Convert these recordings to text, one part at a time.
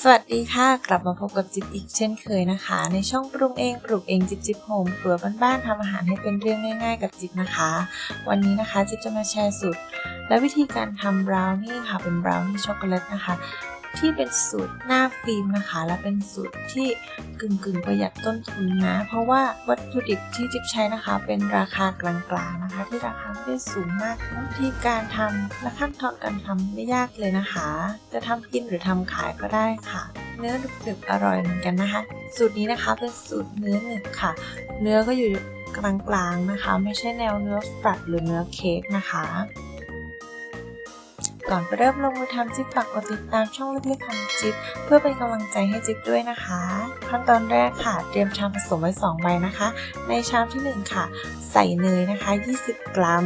สวัสดีค่ะกลับมาพบกับจิ๊บอีกเช่นเคยนะคะ ในช่องปรุงเองปลูกเองจิ๊บจิ๊บโฮมครัวบ้านๆทำอาหารให้เป็นเรื่องง่าย ๆ กับจิ๊บนะคะ วันนี้นะคะจิ๊บจะมาแชร์สูตรและวิธีการทำบราวนี่ค่ะเป็นบราวนี่ช็อกโกแลตนะคะ ที่เป็นสูตรหน้าฟิล์มนะคะ และเป็นสูตรที่กึ่งกึ่งประหยัดต้นทุนนะ เพราะว่าวัตถุดิบที่จิ๊บใช้นะคะ เป็นราคากลางๆนะคะ ที่ราคาไม่ได้สูงมากวิธีการทำและขั้นตอนการทำไม่ยากเลยนะคะ จะทำกินหรือทำขายก็ได้ค่ะ เนื้อดึกๆอร่อยเหมือนกันนะคะ สูตรนี้นะคะเป็นสูตรเนื้อหนึบค่ะ เนื้อก็อยู่กลางๆนะคะ ไม่ใช่แนวเนื้อฝัดหรือเนื้อเค้กนะคะ ก่อนไปเริ่มลงมือทำจิ๊บฝากกดติดตามช่องเล็กๆของจิ๊บเพื่อเป็นกำลังใจให้จิ๊บด้วยนะคะ ขั้นตอนแรกค่ะ เตรียมชามผสมไว้ 2 ใบนะคะ ในชามที่ 1 ค่ะ ใส่เนยนะคะ 20 กรัม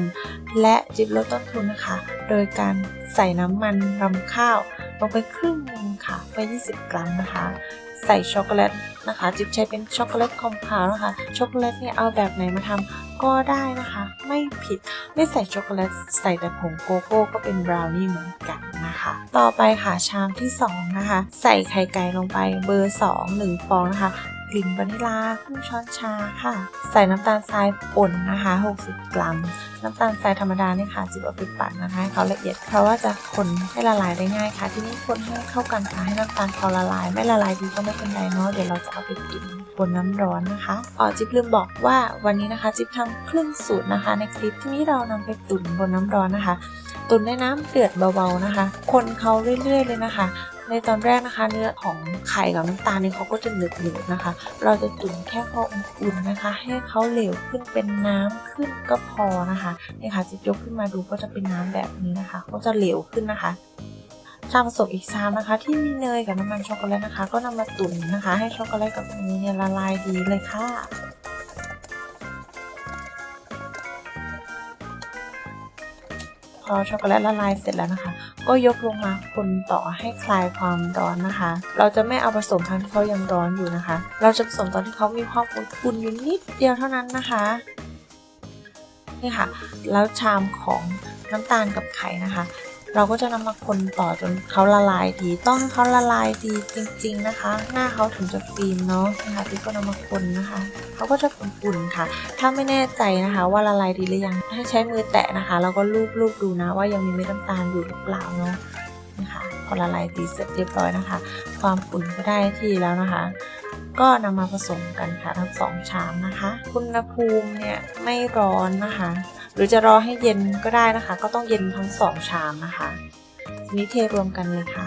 และจิ๊บลดต้นทุนนะคะ โดยการใส่น้ำมันรำข้าวลงไปครึ่งนึงค่ะไป 20 กรัมนะคะ ใส่ช็อกโกแลตนะคะ จิ๊บใช้เป็นช็อกโกแลตคอมเพลนะคะช็อกโกแลตเนี่ยเอาแบบไหนมาทำ ก็ได้นะคะ ไม่ผิดไม่ใส่ช็อกโกแลตใส่แต่ผงโกโก้ก็เป็นบราวนี่เหมือนกันนะคะ ต่อไปค่ะชามที่ 2 นะคะ ใส่ไข่ไก่ลงไปเบอร์ 2 1 ฟองนะคะกลิ่นวานิลาครึ่งช้อนชาค่ะ ใส่น้ำตาลทรายป่นนะคะ 60 กรัม น้ำตาลทรายธรรมดาเนี่ยค่ะจิบเอาไปปั่นนะคะให้เขาละเอียด เพราะว่าจะคนให้ละลายได้ง่ายค่ะ ที่นี่คนให้เข้ากันค่ะให้น้ำตาลเขาละลาย ไม่ละลายดีก็ไม่เป็นไรเนาะเดี๋ยวเราจะเอาไปตุ๋น บนน้ำร้อนนะคะอ๋อจิ๊บลืมบอกว่าวันนี้นะคะจิ๊บทำครึ่งสูตรนะคะ ในคลิปที่นี้เรานำไปตุ๋นบนน้ำร้อนนะคะ ตุ๋นในน้ำเดือดเบาๆนะคะ คนเขาเรื่อยๆเลยนะคะในตอนแรกนะคะเนื้อของไข่กับน้ำตาลเนี่ยเขาก็จะเหนืดๆนะคะ เราจะตุ๋นแค่พออุ่นๆนะคะ ให้เขาเหลวขึ้นเป็นน้ำขึ้นก็พอนะคะนี่ค่ะจะยกขึ้นมาดูก็จะเป็นน้ำแบบนี้นะคะ ก็จะเหลวขึ้นนะคะ ชามผสมอีกชามนะคะ ที่มีเนยกับน้ำมันช็อกโกแลตนะคะ ก็นำมาตุ๋นนะคะ ให้ช็อกโกแลตกับเนยเนี่ยละลายดีเลยค่ะพอช็อกโกแลตละลายเสร็จแล้วนะคะ ก็ยกลงมาคนต่อให้คลายความร้อนนะคะ เราจะไม่เอาผสมทั้งที่เขายังร้อนอยู่นะคะ เราจะผสมตอนที่เขามีความอุ่นๆอยู่นิดเดียวเท่านั้นนะคะนี่ค่ะ แล้วชามของน้ำตาลกับไข่นะคะ เราก็จะนำมาคนต่อจนเขาละลายดีต้องเขาละลายดีจริง ๆนะคะ หน้าเขาถึงจะฟิล์มเนาะนะคะที่ก็นำมาคนนะคะเขาก็จะอุ่นๆค่ะ ถ้าไม่แน่ใจนะคะ ว่าละลายดีหรือยังให้ใช้มือแตะนะคะแล้วก็ลูบๆดูนะ ว่ายังมีเม็ดน้ำตาลอยู่หรือเปล่าเนาะนะคะพอละลายดีเสร็จเรียบร้อยนะคะ ความอุ่นก็ได้ที่แล้วนะคะ ก็นำมาผสมกันค่ะทั้งสองชามนะคะอุณหภูมิเนี่ยไม่ร้อนนะคะ หรือจะรอให้เย็นก็ได้นะคะ ก็ต้องเย็นทั้งสองชามนะคะทีนี้เทรวมกันเลยค่ะ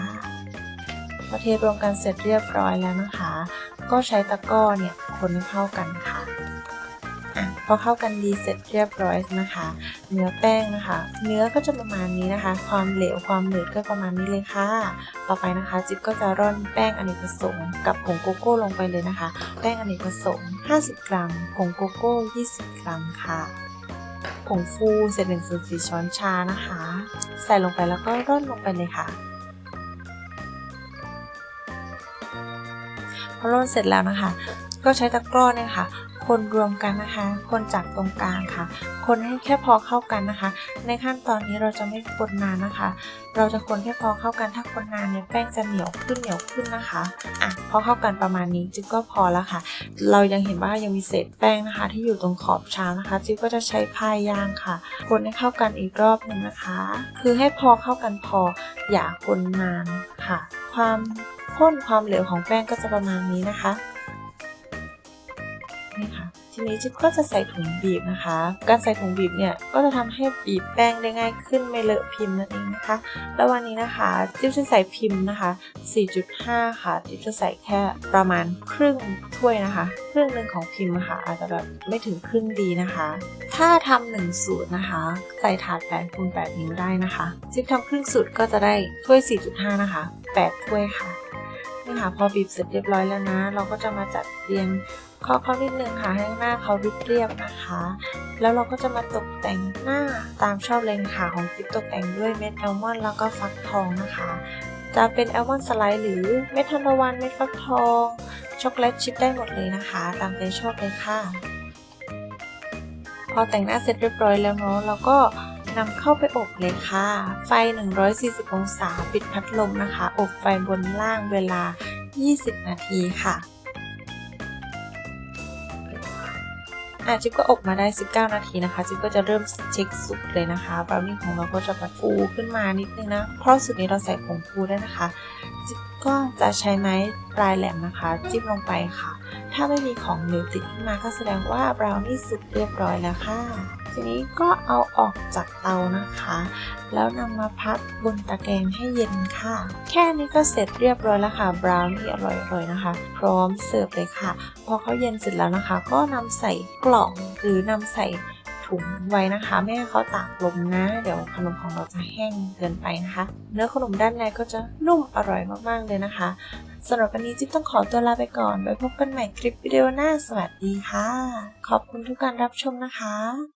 พอเทรวมกันเสร็จเรียบร้อยแล้วนะคะ ก็ใช้ตะกร้อเนี่ยคนให้เข้ากันค่ะพอเข้ากันดีเสร็จเรียบร้อยนะคะ เนื้อแป้งนะคะ เนื้อก็จะประมาณนี้นะคะ ความเหลวความหนืดก็ประมาณนี้เลยค่ะ ต่อไปนะคะ จิ๊บก็จะร่อนแป้งอเนกประสงค์กับผงโกโก้ลงไปเลยนะคะ แป้งอเนกประสงค์ 50 กรัม ผงโกโก้ 20 กรัมค่ะ ผงฟูเศษหนึ่งส่วนสี่ช้อนชานะคะ ใส่ลงไปแล้วก็ร่อนลงไปเลยค่ะ พอร่อนเสร็จแล้วนะคะ ก็ใช้ตะกร้อเนี่ยค่ะ คนรวมกันนะคะ คนจากตรงกลางค่ะ คนให้แค่พอเข้ากันนะคะ ในขั้นตอนนี้เราจะไม่คนนานนะคะ เราจะคนแค่พอเข้ากันถ้าคนนานเนี่ยแป้งจะเหนียวขึ้นเหนียวขึ้นนะคะอะพอเข้ากันประมาณนี้จิ๊บก็พอแล้วค่ะ เรายังเห็นว่ายังมีเศษแป้งนะคะ ที่อยู่ตรงขอบชามนะคะ จิ๊บก็จะใช้พายยางค่ะ คนให้เข้ากันอีกรอบหนึ่งนะคะ คือให้พอเข้ากันพออย่าคนนานค่ะ ความข้นความเหลวของแป้งก็จะประมาณนี้นะคะนี่ค่ะ ทีนี้จิ๊บก็จะใส่ถุงบีบนะคะ การใส่ถุงบีบเนี่ยก็จะทำให้บีบแป้งได้ง่ายขึ้นไม่เลอะพิมพ์นั่นเองนะคะ แล้ววันนี้นะคะจิ๊บจะใส่พิมพ์นะคะ 4.5 ค่ะจิ๊บจะใส่แค่ประมาณครึ่งถ้วยนะคะ ครึ่งหนึ่งของพิมพ์อะค่ะอาจจะแบบไม่ถึงครึ่งดีนะคะ ถ้าทำหนึ่งสูตรนะคะ ใส่ถาด8คูณ8นิ้วได้นะคะจิ๊บทำครึ่งสูตรก็จะได้ถ้วย 4.5 นะคะ 8 ถ้วยค่ะ ค่ะ พอบีบเสร็จเรียบร้อยแล้วนะ เราก็จะมาจัดเรียงเคาะเขานิดนึงค่ะให้หน้าเขาเรียบๆนะคะ แล้วเราก็จะมาตกแต่งหน้าตามชอบเลยค่ะของจิ๊บตกแต่งด้วยเม็ดแอลมอนด์แล้วก็ฟักทองนะคะ จะเป็นแอลมอนด์สไลด์หรือเม็ดทันตะวันเม็ดฟักทอง ช็อกโกแลตชิพได้หมดเลยนะคะ ตามใจชอบเลยค่ะ พอแต่งหน้าเสร็จเรียบร้อยแล้วเนาะเราก็ นำเข้าไปอบเลยค่ะ ไฟ 140 องศา ปิดพัดลมนะคะ อบไฟบนล่างเวลา 20 นาทีค่ะอาจิ๊บก็อบมาได้ 19 นาทีนะคะ จิ๊บก็จะเริ่มเช็คสุกเลยนะคะบราวนี่ของเราก็จะแบบฟูขึ้นมานิดนึงนะ เพราะสุดนี้เราใส่ผงฟูได้นะคะ จิ๊บก็จะใช้ไม้ปลายแหลมนะคะ จิ้มลงไปค่ะ ถ้าไม่มีของเหลวติดขึ้นมาก็แสดงว่าบราวนี่สุกเรียบร้อยแล้วค่ะ ทีนี้ก็เอาออกจากเตานะคะ แล้วนำมาพักบนตะแกรงให้เย็นค่ะ แค่นี้ก็เสร็จเรียบร้อยแล้วค่ะบราวนี่อร่อยๆนะคะ พร้อมเสิร์ฟเลยค่ะ พอเขาเย็นเสร็จแล้วนะคะ ก็นำใส่กล่องหรือนำใส่ถุงไว้นะคะไม่ให้เขาตากลมนะ เดี๋ยวขนมของเราจะแห้งเกินไปนะคะ เนื้อขนมด้านในก็จะนุ่มอร่อยมากๆเลยนะคะสำหรับวันนี้จิ๊บต้องขอตัวลาไปก่อน ไว้พบกันใหม่คลิปวิดีโอหน้า สวัสดีค่ะ ขอบคุณทุกการรับชมนะคะ